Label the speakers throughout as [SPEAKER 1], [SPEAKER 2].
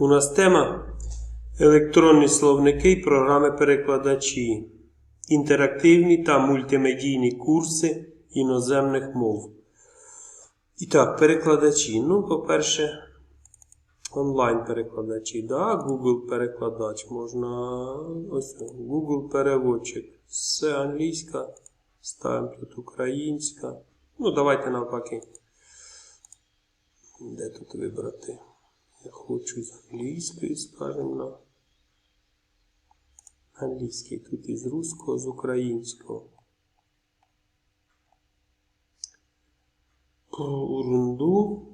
[SPEAKER 1] У нас тема електронні словники і програми-перекладачі, інтерактивні та мультимедійні курси іноземних мов. І так, перекладачі. Ну, по-перше, онлайн-перекладачі. Да, Google перекладач. Можна ось Google переводчик. Це англійська. Ставимо тут українська. Ну, давайте навпаки. Де тут вибрати? Я хочу з англійської, скажімо, на англійський. Тут із руського, з українського. Урунду.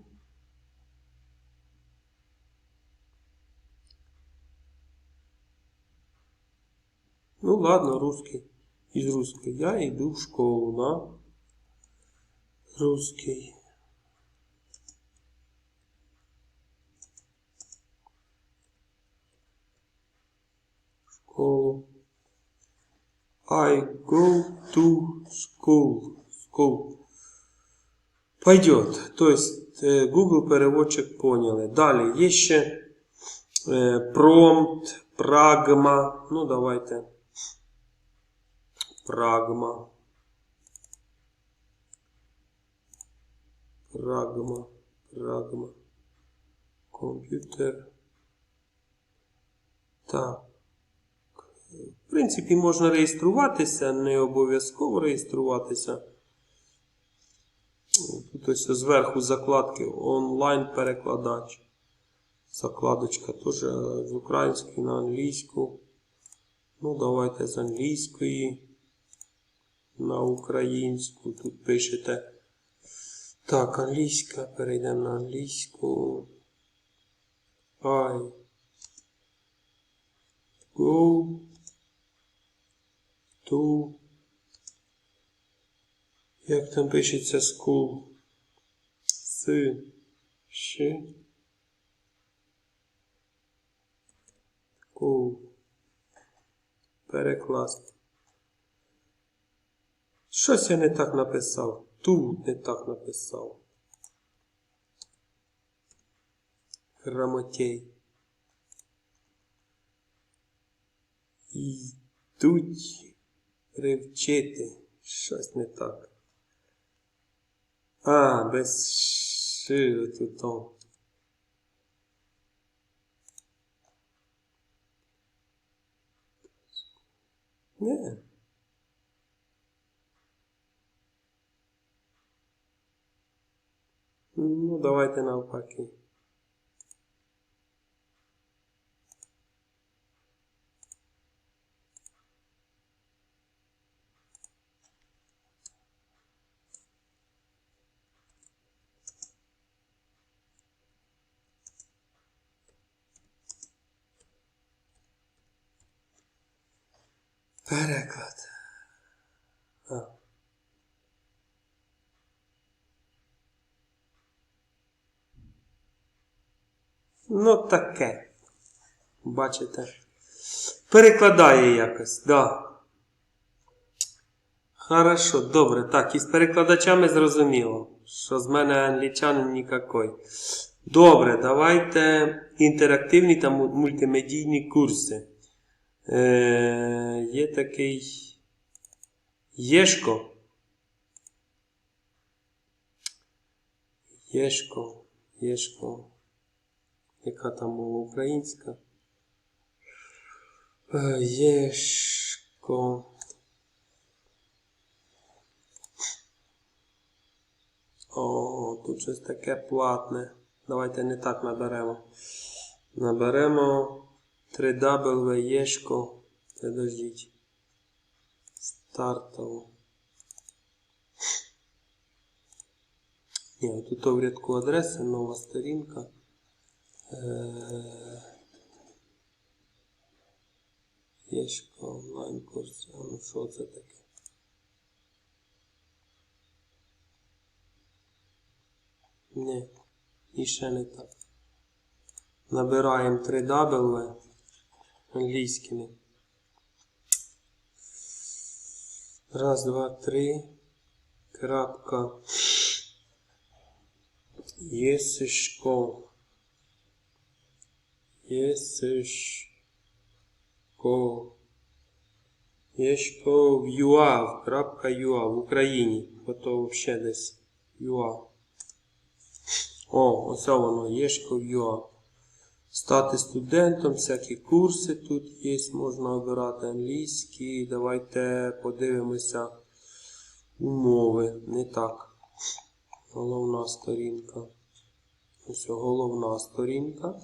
[SPEAKER 1] Ну ладно, русский. Из русской. Я иду в школу на русский. Школу. I go to school. School. Пойдет. То есть э, Google переводчик поняли. Далі є ще промпт, прагма. Ну, давайте. Прагма. Прагма. Прагма. Комп'ютер. Так. Принципі, можна реєструватися, не обов'язково реєструватися. Тут ось зверху закладки онлайн-перекладач. Закладочка теж з української на англійську. Ну, давайте з англійської на українську. Тут пишете. Так, англійська. Перейдемо на англійську. I go to як там пишеться school? С. Ш. School. Перекласти. Щось я не так написав. Тут не так написав. Грамотей. Йдуть привчити. Щось не так. А, без ши тут. Не. Ну, давайте навпаки. Переклад. Ну, таке. Бачите? Перекладає якось, да. Хорошо, добре. Так, із перекладачами зрозуміло, що з мене англічанин нікакой. Добре, давайте інтерактивні та мультимедійні курси. Е, є такий Єшко. Єшко. Єшко. Яка там мова українська? Е, Єшко. О, тут щось таке платне. Давайте не так наберемо. Наберемо 3W Єшко. Подождіть. Стартово. Ні, тут в рядку адреси, нова сторінка. Е, Єшко онлайн курс. Ну що це таке? Ні, і ще не так. Набираємо 3W англійськими. Раз, два, три. Крапка. Єсишко. Єсишко. Єшко в ЮА, крапка ЮА в Україні. Ото взагалі десь ЮА. О, ось воно, Єшко в ЮА. Стати студентом, всякі курси тут є, можна обирати англійські. Давайте подивимося умови. Не так. Головна сторінка. Ось головна сторінка.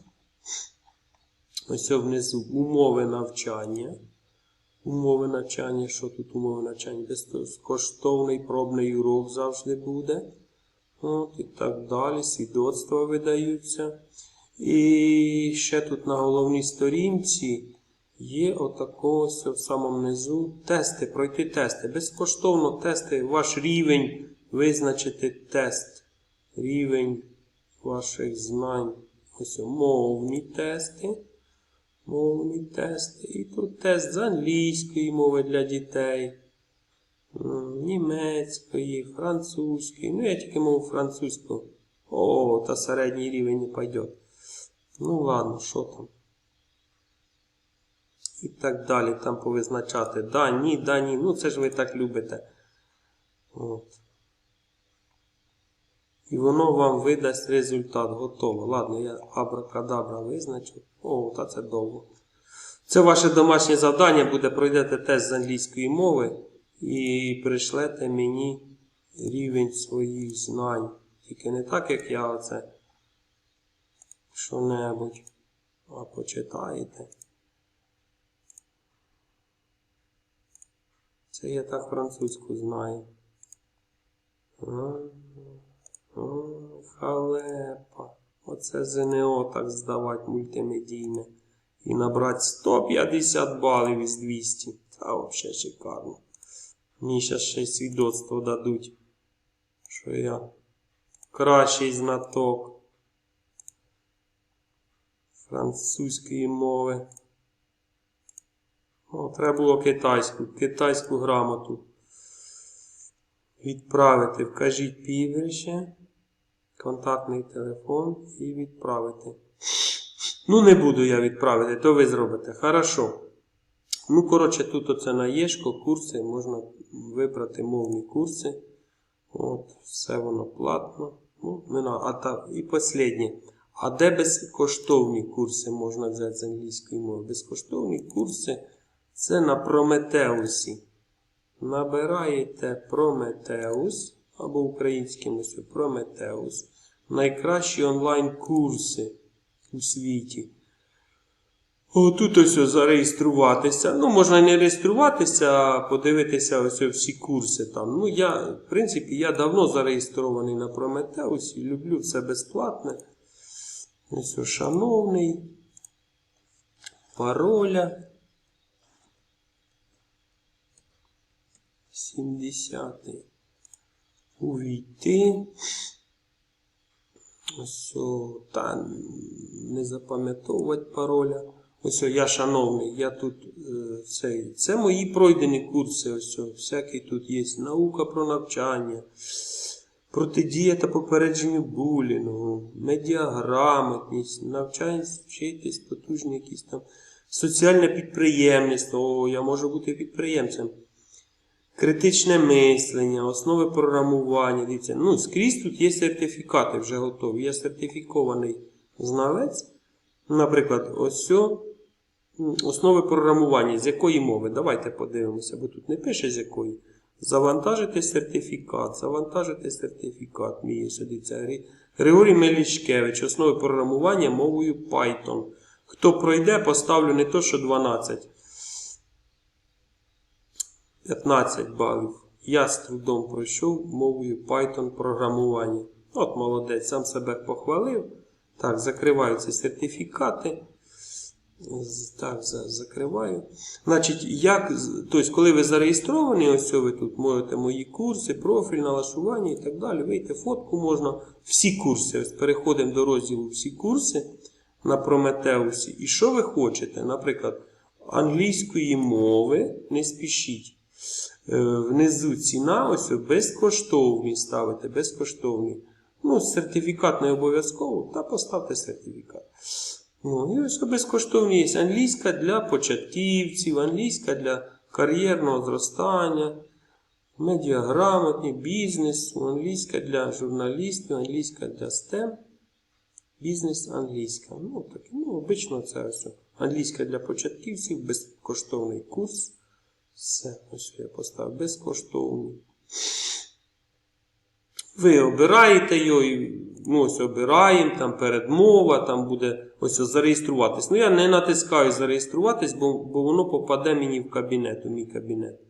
[SPEAKER 1] Ось внизу умови навчання. Умови навчання, що тут умови навчання? Безкоштовний пробний урок завжди буде. От, і так далі. Свідоцтва видаються. І ще тут на головній сторінці є отако ось в самому низу тести, пройти тести. Безкоштовно тести, ваш рівень, визначити тест. Рівень ваших знань. Ось мовні тести. Мовні тести. І тут тест з англійської мови для дітей, німецької, французької. Ну, я тільки мову французьку. О, та середній рівень не пойдет. Ну ладно, що там? І так далі, там повизначати. Да, ні, да, ні. Ну це ж ви так любите. От. І воно вам видасть результат. Готово. Ладно, я абракадабра визначу. О, та це довго. Це ваше домашнє завдання буде. Пройдете тест з англійської мови і прийшлете мені рівень своїх знань. Тільки не так, як я оце що-небудь, а почитаєте. Це я так французьку знаю. Халепа. Оце ЗНО так здавати мультимедійне. І набрати 150 балів із 200. Та взагалі шикарно. Мені зараз ще свідоцтво дадуть, що я кращий знаток французької мови. О, треба було китайську, китайську грамоту. Відправити. Вкажіть прізвище, контактний телефон і відправити. Ну, не буду я відправити, то ви зробите. Хорошо. Ну, коротше, тут оце на Єшко, курси, можна вибрати мовні курси. От, все воно платно. Ну, не а та, і останнє. А де безкоштовні курси можна взяти з англійської мови? Безкоштовні курси це на Прометеусі. Набираєте Прометеус або українським ось Прометеус. Найкращі онлайн-курси у світі. Тут ось зареєструватися. Ну, можна не реєструватися, а подивитися ось всі курси там. Ну, я, в принципі, я давно зареєстрований на Прометеусі, люблю все безплатне. Ось, шановний. Пароля. 70. Увійти. Ось, та не запам'ятовувати пароля. Ось я шановний, я тут е, цей. Це мої пройдені курси. Ось о, всякі тут є наука про навчання, протидія та попередження булінгу, медіаграмотність, навчання вчитись, потужні якісь там соціальне підприємництво. О, я можу бути підприємцем. Критичне мислення, основи програмування. Дивіться, ну, скрізь тут є сертифікати вже готові. Я сертифікований знавець. Наприклад, ось сьо, основи програмування. З якої мови? Давайте подивимося, бо тут не пише з якої. Завантажити сертифікат. Завантажити сертифікат. Мій сидиться. Григорій Мелішкевич. Основи програмування мовою Python. Хто пройде, поставлю не то, що 12. 15 балів. Я з трудом пройшов мовою Python програмування. От молодець, сам себе похвалив. Так, закриваю ці сертифікати. Так, закриваю. Значить, як, тобто, коли ви зареєстровані, ось ви тут можете мої курси, профіль, налаштування і так далі. Вийти фотку можна. Всі курси. Ось переходимо до розділу всі курси на Прометеусі. І що ви хочете? Наприклад, англійської мови, не спішіть. Е, Внизу ціна, ось безкоштовні ставите, безкоштовні. Ну, сертифікат не обов'язково, та поставте сертифікат. Ну, і ось безкоштовні є англійська для початківців, англійська для кар'єрного зростання, медіаграмотні, бізнесу, англійська для журналістів, англійська для STEM, бізнес англійська. Ну, так, ну, обично це ось. Англійська для початківців, безкоштовний курс. Все, ось я поставив безкоштовний. Ви обираєте його, і, ну ось обираємо, там передмова, там буде ось зареєструватись. Ну я не натискаю зареєструватись, бо, бо воно попаде мені в кабінет, у мій кабінет.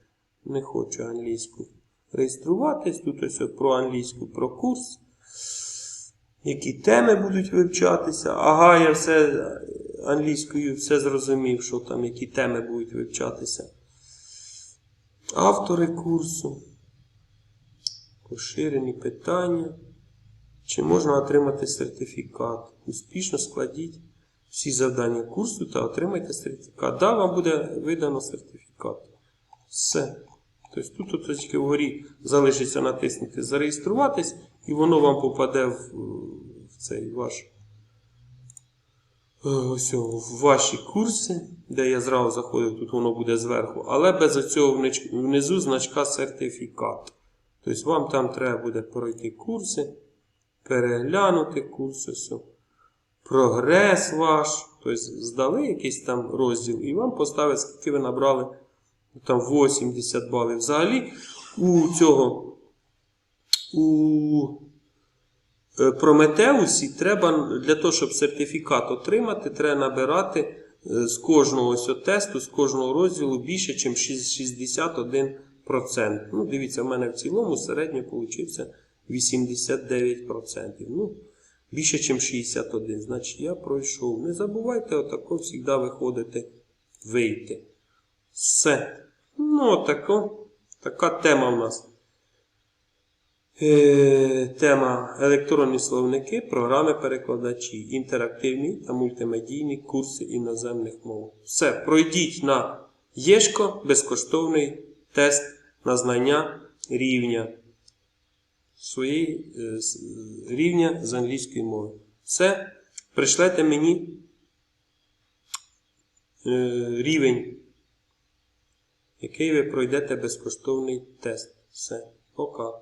[SPEAKER 1] Не хочу англійську реєструватись. Тут ось про англійську про курс. Які теми будуть вивчатися. Ага, я все англійською все зрозумів, що там, які теми будуть вивчатися. Автори курсу. Поширені питання. Чи можна отримати сертифікат? Успішно складіть всі завдання курсу та отримайте сертифікат. Да, вам буде видано сертифікат. Все. Тобто тут от тільки вгорі залишиться натиснути зареєструватись, і воно вам попаде в, в цей ваш. е, Ось в ваші курси, де я зразу заходив, тут воно буде зверху, але без оцього внизу значка сертифікат. Тобто вам там треба буде пройти курси, переглянути курси, прогрес ваш. Тобто здали якийсь там розділ і вам поставить, скільки ви набрали там 80 балів. Взагалі у цього у е, Прометеусі треба для того, щоб сертифікат отримати, треба набирати е, з кожного ось тесту, з кожного розділу більше, ніж 61%. Ну, дивіться, в мене в цілому середньо вийшло 89%. Ну, більше, ніж 61. Значить, я пройшов. Не забувайте отако завжди виходити, вийти. Все. Ну, отако. Така тема в нас. Е, тема електронні словники, програми перекладачі, інтерактивні та мультимедійні курси іноземних мов. Все, пройдіть на Єшко безкоштовний тест на знання рівня своєї е, рівня з англійської мови. Все, пришлете мені е, рівень, який ви пройдете безкоштовний тест. Все, пока.